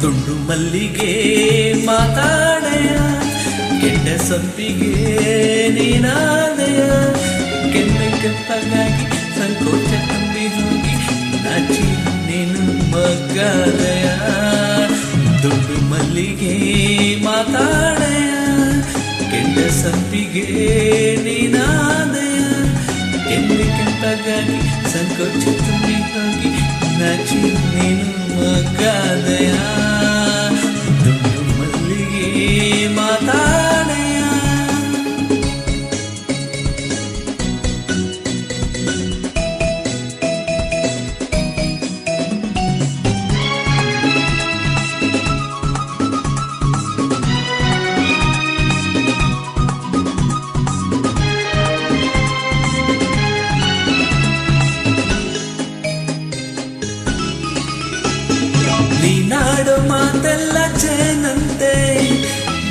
ತುಂಡು ಮಲ್ಲಿಗೆ ಮಾತಾಡೆಯ ಕೆಟ್ಟ ಸಂಪಿಗೆ ನೀನಾದೆಯ. ಕೆನ್ನ ಕೆಂಪಗಾಗಿ ಸಂಕೋಚ ತಂಬಿ ಹೋಗಿ ನಾಚಿ ನೀನು ಮಗ್ಗಾದಯ. ದುಂಡು ಮಲ್ಲಿಗೆ ಮಾತಾಡೆಯ ಕೆಟ್ಟ ಸಂಪಿಗೆ ನೀನಾದೆಯ. ಕೆನ್ನ ಕೆಂಪಗಾಗಿ ಸಂಕೋಚ ತುಂಬಿ ಹೋಗಿ ನಾಚಿ ನೀನು ಮಗ್ಗಾದಯ ನೀನಾಡೋ ಮಾತೆಲ್ಲ ಚೇನಂತೆ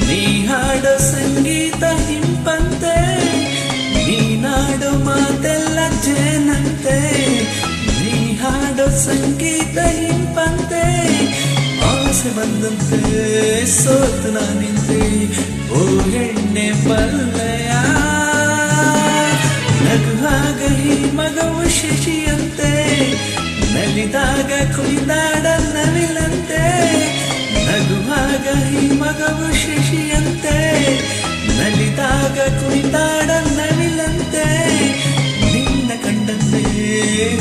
ನೀ ಹಾಡೋ ಸಂಗೀತ ಹಿಂಪಂತೆ ನೀನಾಡೋ ಮಾತೆಲ್ಲ ಚೇನಂತೆ ನೀ ಹಾಡೋ ಸಂಗೀತ ಹಿಂಪಂತೆ ಆಸೆ ಬಂದಂತೆ ಸೋತು ನಾನಿಂತೆ ಓ ಹೆಣ್ಣೆ ಬಲ್ಲೆಯ ನಗುವಾಗ ಈ ಮಗವು ಶಶಿಯಂತೆ ನಲಿದಾಗ ಕುಣಿದಾಡ ನಲಿದಾಗ ಕುಣಿತಾಡ ನವಿಲಂತೆ. ನಿನ್ನ ಕಂಡಂತೆ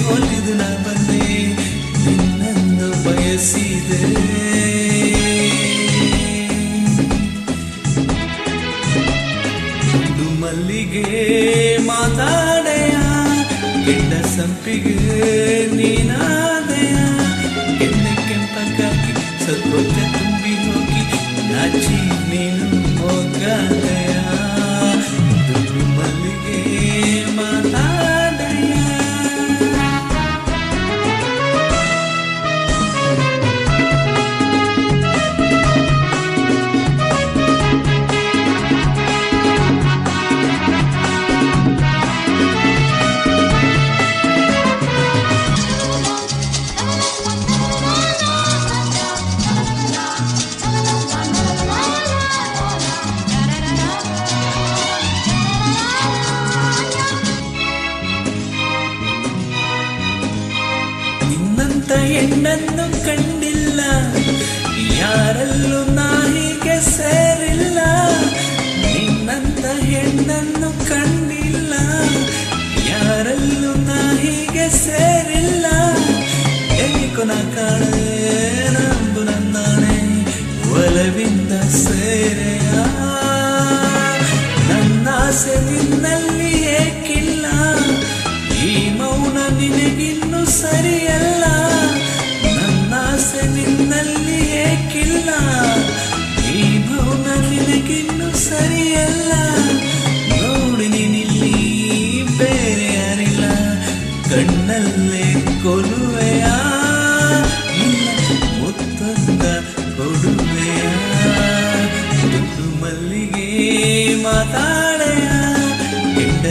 ಒಲಿದು ನಾ ನಿನ್ನನ್ನು ಬಯಸಿದೆ. ಮಲ್ಲಿಗೆ ಮಾತಾಡೆಯ. ಕೆಂಡ ಸಂಪಿಗೆ ನೀನಾದೆಯ. ಕೆನ್ನೆ ಕೆಂಪಕ್ಕಾಗಿ ಸ್ವಲ್ಪ ತುಂಬಿ ಹೋಗಿ. ನಾಚಿ ನೀನು ಹೋಗದೆಯ. ಹೆಣ್ಣನ್ನು ಕಂಡಿಲ್ಲ. ಯಾರಲ್ಲೂ ನಾ ಹೀಗೆ ಸೇರಿಲ್ಲ. ನಿನ್ನಂತ ಹೆಣ್ಣನ್ನು ಕಂಡಿಲ್ಲ. ಯಾರಲ್ಲೂ ನಾ ಹೀಗೆ ಸೇರಿಲ್ಲ. ಏಕೋ ನಾ ಕಾಣೆ, ನಂಬು ನನ್ನಾಣೆ ಒಲವಿಂದ ಸೇರೆಯ. ನನ್ನಾಸೆ ನಿನ್ನಲ್ಲಿ ಏಕಿಲ್ಲ. ಈ ಮೌನ ನಿನಗಿನ್ನು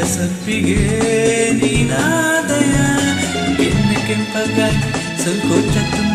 ಕೆಂಡ ಸಂಪಿಗೆ ನೀನಾದಯ. ಕೆನ್ನೆ ಕೆಂಪಗಾಗಿ ಸಂಕೋಚ ತುಂಬ